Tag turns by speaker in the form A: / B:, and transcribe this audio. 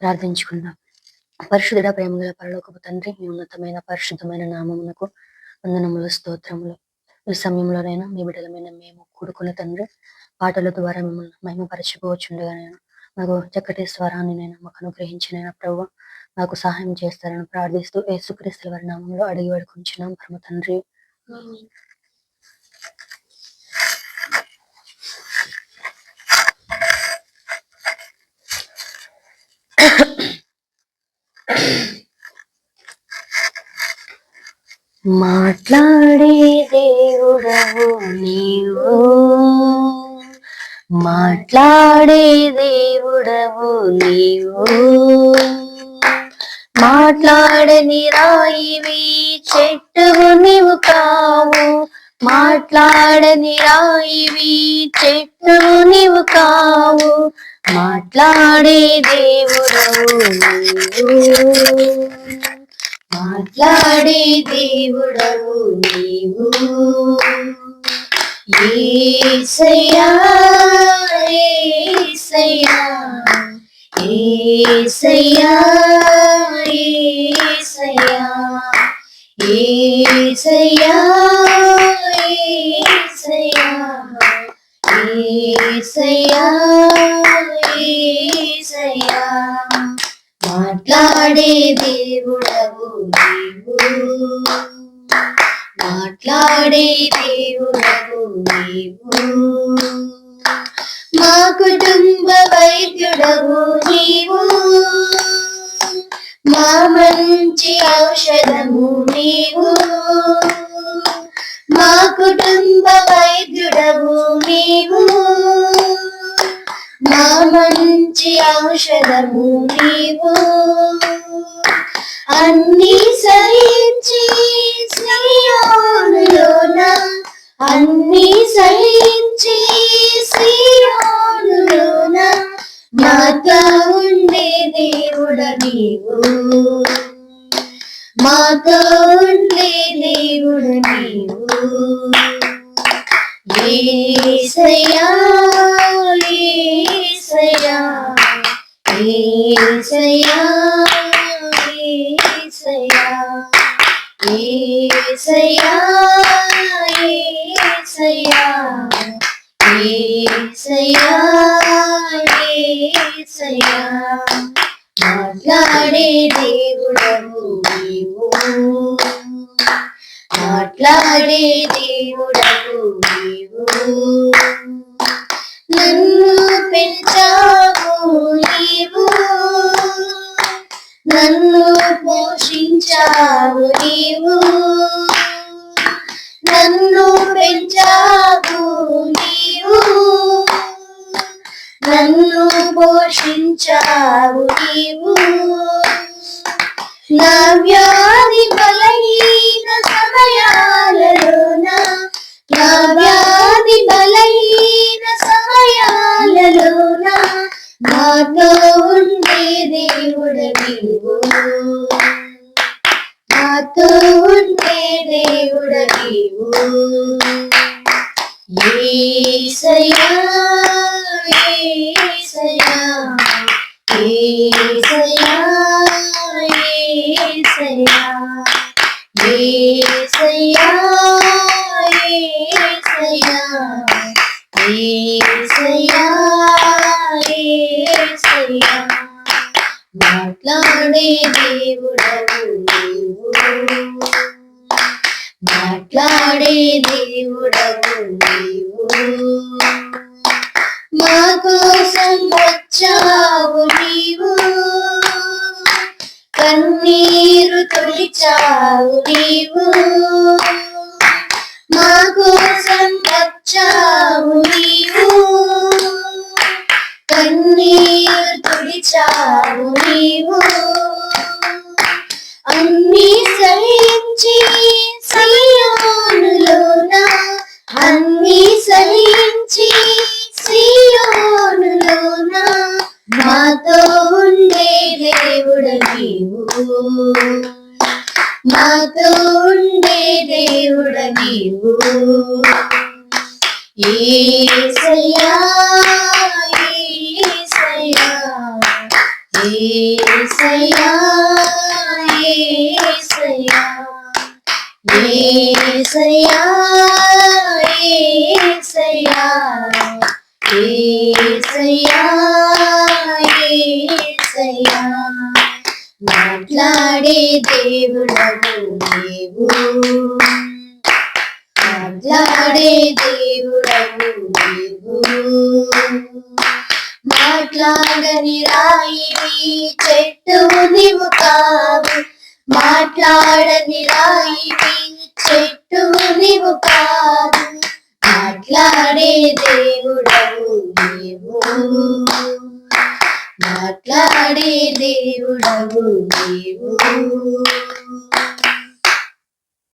A: ప్రార్థించుకుందాం. పరిశుద్ధుడ ప్రేమగల పరలోకపు తండ్రి మీ ఉన్నతమైన పరిశుద్ధమైన నామమునకు వందనములు స్తోత్రములు. ఈ సమయంలోనైనా మీ బిడ్డలమైన మేము కూడుకున్న తండ్రి పాటల ద్వారా మిమ్మల్ని మహిమపరచుకోవచ్చుండగా నేను మాకు చక్కటి స్వరాన్ని నేను మాకు అనుగ్రహించిన ప్రభు మాకు సహాయం చేస్తారని ప్రార్థిస్తూ యేసుక్రీస్తుల వారి నామంలో అడిగి పడుకుంటున్నాం పరమ తండ్రి. మాట్లాడే దేవుడవు నీవు. మాట్లాడే దేవుడవు నీవు. మాట్లాడని రాయివి చెట్టువు నీవు కావు. మాట్లాడని రాయివి చెట్టువు నీవు కావు. మాట్లాడే దేవుడవు మాట్లాడే దేవుడవు నీవు. ఏసయ్యా ఏసయ్యా ఏసయ్యా ఏసయ్యా ఏసయ్యా ఏసయ్యా ఏసయ్యా. ఏసయ్యా మాట్లాడే దేవుడవు నీవు. మాట్లాడే దేవుడవు నీవు. మా కుటుంబ వైద్యుడవు నీవు. మా మంచి ఔషధము నీవు. మా కుటుంబ వైద్యుడవు నీవు. మా మంచి ఔషధము నీవు. అన్ని సహించి శ్రీయోనులోన అన్ని సహించి శ్రీయోనులోన మాతో ఉండే దేవుడ నీవు. మాతో ఉండే దేవుడ నీవు. ఏసయ్యా ఏసయ్యా ఏసయ్యా ఏసయ్యా ఏసయ్యా ఏసయ్యా ఏసయ్యా ఏసయ్యా మాట్లాడే దేవుడవు నీవు. మాట్లాడే దేవుడవు నీవు నన్ను పెంచావు నీవు నన్ను పోషించావు నీవు నన్ను పెంచావు నీవు. నన్ను పోషించావు నీవు. నా వ్యాధి బలహీన సమయాలలోన నా వ్యాధి బలహీన సమయాలలోన నాతో ఉండే దేవుడ నీవు నాతో ఉండే దేవుడ నీవు. ఏసయ్యా ఏసయ్యా ఏసయ్యా ఏసయ్యా ఏసయ్యా ఏసయ్యా ఏసయ్యా ఏసయ్యా. మాట్లాడే దేవుడవు మాట్లాడే దేవుడవు నీవు. మా కోసం వచ్చావు నీవు. కన్నీరు తొలిచావు నీవు. మా కోసం వచ్చావు నీవు. కన్నీరు తొలిచావు నీవు అన్ని నుంచి సియోనులోన అన్ని సహించి సియోనులోన మాతో ఉండే దేవుడు నీవు. మాతో ఉండే దేవుడు నీవు. ఏసయ్యా ఏసయ్యా ఏసయ్యా ఏసయ్యా. ఏసయ్యా ఏసయ్యా ఏసయ్యా ఏసయ్యా మాట్లాడే దేవుడవు నీవు మాట్లాడే దేవుడవు నీవు మాట్లాడని రాయి చెట్టు నీవు కావు. మాట్లాడని రాయి చెట్టు నువ్వు నీవు కాదు. మాట్లాడే దేవుడవు నీవు. మాట్లాడే దేవుడవు నీవు.